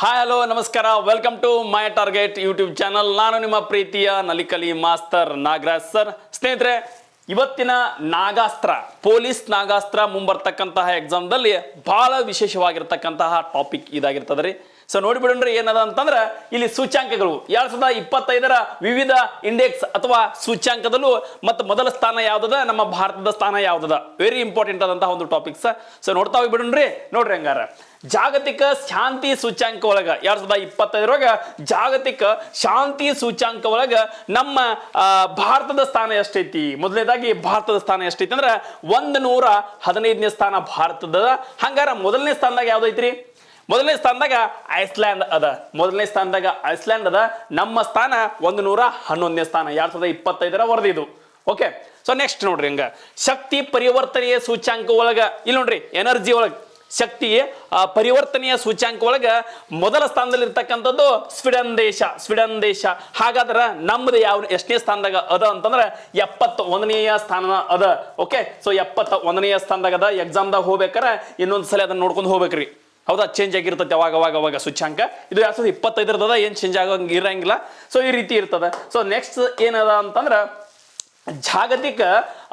Hi hello ನಮಸ್ಕಾರ. Welcome to my target YouTube channel ನಾನು ನಿಮ್ಮ ಪ್ರೀತಿಯ ನಲಿಕಲಿ ಮಾಸ್ತರ್ ನಾಗರಾಜ್ ಸರ್. ಸ್ನೇಹಿತರೆ, ಇವತ್ತಿನ ನಾಗಾಸ್ತ್ರ, ಪೊಲೀಸ್ ನಾಗಾಸ್ತ್ರ ಮುಂಬರ್ತಕ್ಕಂತಹ ಎಕ್ಸಾಮ್ದಲ್ಲಿ ಬಹಳ ವಿಶೇಷವಾಗಿರ್ತಕ್ಕಂತಹ ಟಾಪಿಕ್ ಇದಾಗಿರ್ತದೆ ರೀ. ಸೊ ನೋಡಿಬಿಡೋಣ್ರಿ ಏನದ ಅಂತಂದ್ರೆ ಇಲ್ಲಿ ಸೂಚ್ಯಾಂಕಗಳು. ಎರಡ್ ಸಾವಿರದ ಇಪ್ಪತ್ತೈದರ ವಿವಿಧ ಇಂಡೆಕ್ಸ್ ಅಥವಾ ಸೂಚ್ಯಾಂಕದಲ್ಲೂ ಮತ್ತು ಮೊದಲ ಸ್ಥಾನ ಯಾವ್ದದ? ನಮ್ಮ ಭಾರತದ ಸ್ಥಾನ ಯಾವ್ದದ? ವೆರಿ ಇಂಪಾರ್ಟೆಂಟ್ ಆದಂತಹ ಒಂದು ಟಾಪಿಕ್ಸ್ ಸೊ ನೋಡ್ತಾ ಹೋಗ್ಬಿಡೋಣ್ರಿ ನೋಡ್ರಿ ಹಂಗಾರ. ಜಾಗತಿಕ ಶಾಂತಿ ಸೂಚ್ಯಾಂಕ ಒಳಗ, ಎರಡ್ ಸಾವಿರದ ಇಪ್ಪತ್ತೈದರೊಳಗ ಜಾಗತಿಕ ಶಾಂತಿ ಸೂಚ್ಯಾಂಕ ಒಳಗ ನಮ್ಮ ಭಾರತದ ಸ್ಥಾನ ಎಷ್ಟೈತಿ? ಮೊದಲನೇದಾಗಿ ಭಾರತದ ಸ್ಥಾನ ಎಷ್ಟೈತಿ ಅಂದ್ರೆ ಒಂದ್ ನೂರ ಹದಿನೈದನೇ ಸ್ಥಾನ ಭಾರತದ. ಹಂಗಾರ ಮೊದಲನೇ ಸ್ಥಾನದಾಗ ಯಾವ್ದೈತ್ರಿ? ಮೊದಲನೇ ಸ್ಥಾನದಾಗ ಐಸ್ಲ್ಯಾಂಡ್ ಅದ. ಮೊದಲನೇ ಸ್ಥಾನದಾಗ ಐಸ್ಲ್ಯಾಂಡ್ ಅದ. ನಮ್ಮ ಸ್ಥಾನ ಒಂದು ನೂರ ಹನ್ನೊಂದನೇ ಸ್ಥಾನ. ಎರಡ್ ಸಾವಿರದ ಇಪ್ಪತ್ತೈದರ ವರದಿ ಇದು ಓಕೆ ಸೊ ನೆಕ್ಸ್ಟ್ ನೋಡ್ರಿ ಹಂಗ. ಶಕ್ತಿ ಪರಿವರ್ತನೆಯ ಸೂಚ್ಯಾಂಕ ಒಳಗ, ಇಲ್ಲಿ ನೋಡ್ರಿ ಎನರ್ಜಿ ಒಳಗ. ಶಕ್ತಿ ಪರಿವರ್ತನೆಯ ಸೂಚ್ಯಾಂಕ ಒಳಗ ಮೊದಲ ಸ್ಥಾನದಲ್ಲಿ ಇರ್ತಕ್ಕಂಥದ್ದು ಸ್ವೀಡನ್ ದೇಶ ಸ್ವೀಡನ್ ದೇಶ. ಹಾಗಾದ್ರೆ ನಮ್ದು ಯಾವ ಎಷ್ಟನೇ ಸ್ಥಾನದಾಗ ಅದ ಅಂತಂದ್ರೆ ಎಪ್ಪತ್ತ ಒಂದನೆಯ ಸ್ಥಾನ ಅದ. ಓಕೆ ಸೊ ಎಪ್ಪತ್ತ ಒಂದನೆಯ ಸ್ಥಾನದಾಗ ಅದ. ಎಕ್ಸಾಮ್ದಾಗ ಹೋಗ್ಬೇಕಾರೆ ಇನ್ನೊಂದು ಸಲ ಅದನ್ನ ನೋಡ್ಕೊಂಡು ಹೋಗ್ಬೇಕ್ರಿ. ಹೌದಾ? ಚೇಂಜ್ ಆಗಿರ್ತೈತೆ ಅವಾಗ ಅವಾಗ ಅವಾಗ ಸೂಚ್ಯಾಂಕ. ಇದು ಎರಡ್ ಸಾವಿರದ ಇಪ್ಪತ್ತೈದರದ ಏನು ಚೇಂಜ್ ಆಗೋಂಗೆ ಇರಂಗಿಲ್ಲ. ಸೊ ಈ ರೀತಿ ಇರ್ತದೆ. ಸೊ ನೆಕ್ಸ್ಟ್ ಏನದ ಅಂತಂದ್ರೆ, ಜಾಗತಿಕ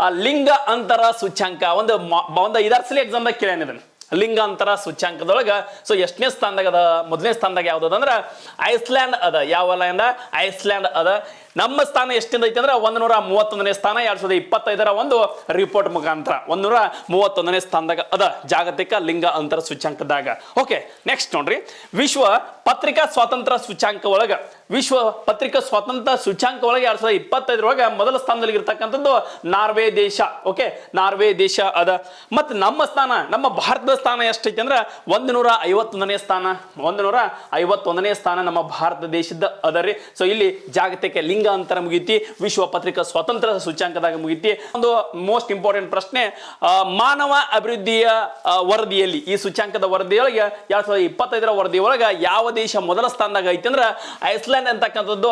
ಲಿಂಗ ಅಂತರ ಸೂಚ್ಯಾಂಕ. ಒಂದು ಒಂದು ಐದಾರು ಸಲ ಎಕ್ಸಾಮ್ದಾಗ ಕೇಳ್ಯಾನ ಇದನ್ನ. ಲಿಂಗ ಸೂಚ್ಯಾಂಕದೊಳಗೆ. ಸೊ ಎಷ್ಟನೇ ಸ್ಥಾನದಾಗ ಅದ, ಮೊದಲನೇ ಸ್ಥಾನದಾಗ ಯಾವ್ದು ಅಂದ್ರೆ ಐಸ್ಲ್ಯಾಂಡ್ ಅದ. ಯಾವ ಲ್ಯಾಂಡ್ ಐಸ್ಲ್ಯಾಂಡ್ ಅದ. ನಮ್ಮ ಸ್ಥಾನ ಎಷ್ಟಿಂದ ಐತಿ ಅಂದ್ರೆ ಒಂದ್ ನೂರ ಮೂವತ್ತೊಂದನೇ ಸ್ಥಾನ, ಎರಡ್ ಸಾವಿರದ ಇಪ್ಪತ್ತೈದರ ಒಂದು ರಿಪೋರ್ಟ್ ಮುಖಾಂತರ. ಒಂದ್ ನೂರ ಮೂವತ್ತೊಂದನೇ ಸ್ಥಾನದಾಗ ಅದ ಜಾಗತಿಕ ಲಿಂಗ ಅಂತರ ಸೂಚ್ಯಾಂಕದಾಗ. ಓಕೆ ನೆಕ್ಸ್ಟ್ ನೋಡ್ರಿ. ವಿಶ್ವ ಪತ್ರಿಕಾ ಸ್ವಾತಂತ್ರ್ಯ ಸೂಚ್ಯಾಂಕ ಒಳಗ. ವಿಶ್ವ ಪತ್ರಿಕಾ ಸ್ವಾತಂತ್ರ್ಯ ಸೂಚ್ಯಾಂಕ ಒಳಗೆ ಎರಡ್ ಸಾವಿರದ ಇಪ್ಪತ್ತೈದರೊಳಗ ಮೊದಲ ಸ್ಥಾನದಲ್ಲಿ ಇರ್ತಕ್ಕಂಥದ್ದು ನಾರ್ವೆ ದೇಶ. ಓಕೆ ನಾರ್ವೆ ದೇಶ ಅದ. ಮತ್ತು ನಮ್ಮ ಸ್ಥಾನ, ನಮ್ಮ ಭಾರತದ ಸ್ಥಾನ ಎಷ್ಟೈತಿ ಅಂದ್ರೆ ಒಂದು ನೂರ ಐವತ್ತೊಂದನೇ ಸ್ಥಾನ. ಒಂದು ನೂರ ಐವತ್ತೊಂದನೇ ಸ್ಥಾನ ನಮ್ಮ ಭಾರತ ದೇಶದ ಅದ ರೀ. ಸೊ ಇಲ್ಲಿ ಜಾಗತಿಕ ಲಿಂಗ ಅಂತರ ಮುಗೀತಿ, ವಿಶ್ವ ಪತ್ರಿಕಾ ಸ್ವತಂತ್ರ ಸೂಚ್ಯಾಂಕದಾಗ ಮುಗೀತಿ. ಒಂದು ಮೋಸ್ಟ್ ಇಂಪಾರ್ಟೆಂಟ್ ಪ್ರಶ್ನೆ ಮಾನವ ಅಭಿವೃದ್ಧಿಯ ವರದಿಯಲ್ಲಿ, ಈ ಸೂಚ್ಯಾಂಕದ ವರದಿಯೊಳಗೆ, ಎರಡ್ ಸಾವಿರದ ಇಪ್ಪತ್ತೈದರ ವರದಿಯೊಳಗೆ ಯಾವ ದೇಶ ಮೊದಲ ಸ್ಥಾನದಾಗ ಐತಿ ಅಂದ್ರೆ ಐಸ್ಲ್ಯಾಂಡ್ ಅಂತಕ್ಕಂಥದ್ದು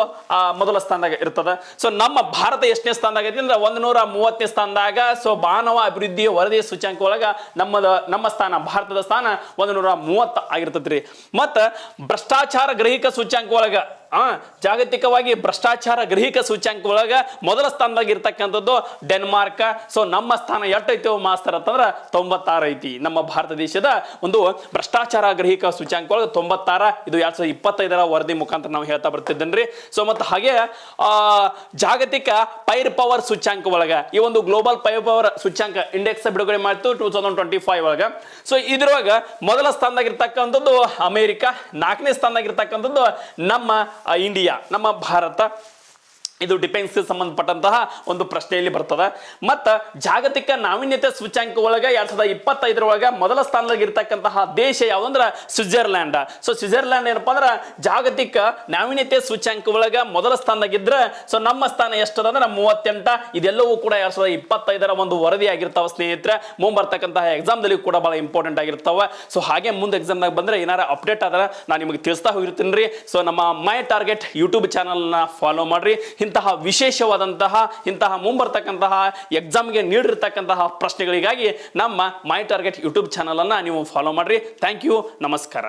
ಮೊದಲ ಸ್ಥಾನದಾಗ ಇರ್ತದೆ. ಸೊ ನಮ್ಮ ಭಾರತ ಎಷ್ಟನೇ ಸ್ಥಾನದಾಗ ಐತಿ ಅಂದ್ರೆ ಒಂದು ನೂರ ಮೂವತ್ತನೇ ಸ್ಥಾನದಾಗ. ಸೊ ಮಾನವ ಅಭಿವೃದ್ಧಿಯ ವರದಿ ಸೂಚ್ಯಾಂಕ ಒಳಗ ನಮ್ಮ ನಮ್ಮ ಸ್ಥಾನ ಭಾರತದ ಸ್ಥಾನ ಒಂದು ನೂರ ಮೂವತ್ತ ಆಗಿರ್ತೈತ್ರಿ. ಮತ್ತ ಭ್ರಷ್ಟಾಚಾರ ಗ್ರಹಿಕ ಸೂಚ್ಯಾಂಕ ಒಳಗ ಆ ಜಾಗತಿಕವಾಗಿ ಭ್ರಷ್ಟಾಚಾರ ಗ್ರಹಿಕ ಸೂಚ್ಯಾಂಕ ಒಳಗ ಮೊದಲ ಸ್ಥಾನದಾಗ ಇರ್ತಕ್ಕಂಥದ್ದು ಡೆನ್ಮಾರ್ಕ್. ಸೊ ನಮ್ಮ ಸ್ಥಾನ ಎಷ್ಟೈತಿ ಮಾಸ್ತರ್ ಅಂತಂದ್ರೆ ತೊಂಬತ್ತಾರು ಐತಿ. ನಮ್ಮ ಭಾರತ ದೇಶದ ಒಂದು ಭ್ರಷ್ಟಾಚಾರ ಗ್ರಹಿಕ ಸೂಚ್ಯಾಂಕ ಒಳಗೆ ತೊಂಬತ್ತಾರ ಇದು ಎರಡ್ ಸಾವಿರದ ಇಪ್ಪತ್ತೈದರ ವರದಿ ಮುಖಾಂತರ ನಾವು ಹೇಳ್ತಾ ಬರ್ತಿದ್ದೇನ್ರಿ. ಸೊ ಮತ್ತು ಹಾಗೆ ಆ, ಜಾಗತಿಕ ಪೈರ್ ಪವರ್ ಸೂಚ್ಯಾಂಕ ಒಳಗ ಈ ಒಂದು ಗ್ಲೋಬಲ್ ಪೈರ್ ಪವರ್ ಸೂಚ್ಯಾಂಕ ಇಂಡೆಕ್ಸ್ ಬಿಡುಗಡೆ ಮಾಡ್ತು ಟೂ ತೌಸಂಡ್ ಟ್ವೆಂಟಿ ಫೈವ್ ಒಳಗ. ಸೊ ಇದ್ರೊಳಗ ಮೊದಲ ಸ್ಥಾನದಾಗಿರ್ತಕ್ಕಂಥದ್ದು ಅಮೇರಿಕ ನಾಲ್ಕನೇ ಸ್ಥಾನದಾಗಿರ್ತಕ್ಕಂಥದ್ದು ನಮ್ಮ ಇಂಡಿಯಾ ನಮ್ಮ ಭಾರತ ಇದು ಡಿಫೆನ್ಸ್ ಸಂಬಂಧಪಟ್ಟಂತಹ ಒಂದು ಪ್ರಶ್ನೆಯಲ್ಲಿ ಬರ್ತದೆ. ಮತ್ತ ಜಾಗತಿಕ ನಾವೀನ್ಯತೆ ಸೂಚ್ಯಾಂಕ ಒಳಗ ಎರಡ್ ಸಾವಿರದ ಇಪ್ಪತ್ತೈದರ ಒಳಗ ಮೊದಲ ಸ್ಥಾನದಲ್ಲಿ ಇರ್ತಕ್ಕಂತಹ ದೇಶ ಯಾವುದಂದ್ರೆ ಸ್ವಿಟ್ಜರ್ಲ್ಯಾಂಡ್. ಸೊ ಸ್ವಿಟ್ಜರ್ಲ್ಯಾಂಡ್ ಏನಪ್ಪ ಅಂದ್ರ ಜಾಗತಿಕ ನಾವೀನ್ಯತೆ ಸೂಚ್ಯಾಂಕ ಒಳಗ ಮೊದಲ ಸ್ಥಾನದಾಗಿದ್ರ ಸೊ ನಮ್ಮ ಸ್ಥಾನ ಎಷ್ಟದ ಅಂದ್ರೆ ಮೂವತ್ತೆಂಟ. ಇದೆಲ್ಲವೂ ಕೂಡ ಎರಡ್ ಸಾವಿರದ ಇಪ್ಪತ್ತೈದರ ಒಂದು ವರದಿ ಆಗಿರ್ತಾವ ಸ್ನೇಹಿತರೆ ಮುಂಬರ್ತಕ್ಕಂತಹ ಎಕ್ಸಾಮ್ದಲ್ಲಿ ಕೂಡ ಬಹಳ ಇಂಪಾರ್ಟೆಂಟ್ ಆಗಿರ್ತಾವ. ಸೊ ಹಾಗೆ ಮುಂದೆ ಎಕ್ಸಾಮ್ನಾಗ ಬಂದ್ರೆ ಏನಾರ ಅಪ್ಡೇಟ್ ಆದ್ರೆ ನಾನು ನಿಮಗೆ ತಿಳಿಸ್ತಾ ಹೋಗಿರ್ತೀನಿ ರೀ. ಸೊ ನಮ್ಮ ಮೈ ಟಾರ್ಗೆಟ್ ಯೂಟ್ಯೂಬ್ ಚಾನಲ್ನ ಫಾಲೋ ಮಾಡ್ರಿ. ಇಂತಹ ವಿಶೇಷವಾದಂತಹ, ಇಂತಹ ಮುಂಬರ್ತಕ್ಕಂತಹ ಎಕ್ಸಾಮ್ಗೆ ನೀಡಿರ್ತಕ್ಕಂತಹ ಪ್ರಶ್ನೆಗಳಿಗಾಗಿ ನಮ್ಮ ಮೈ ಟಾರ್ಗೆಟ್ ಯೂಟ್ಯೂಬ್ ಚಾನಲನ್ನು ನೀವು ಫಾಲೋ ಮಾಡಿರಿ. ಥ್ಯಾಂಕ್ ಯು ನಮಸ್ಕಾರ.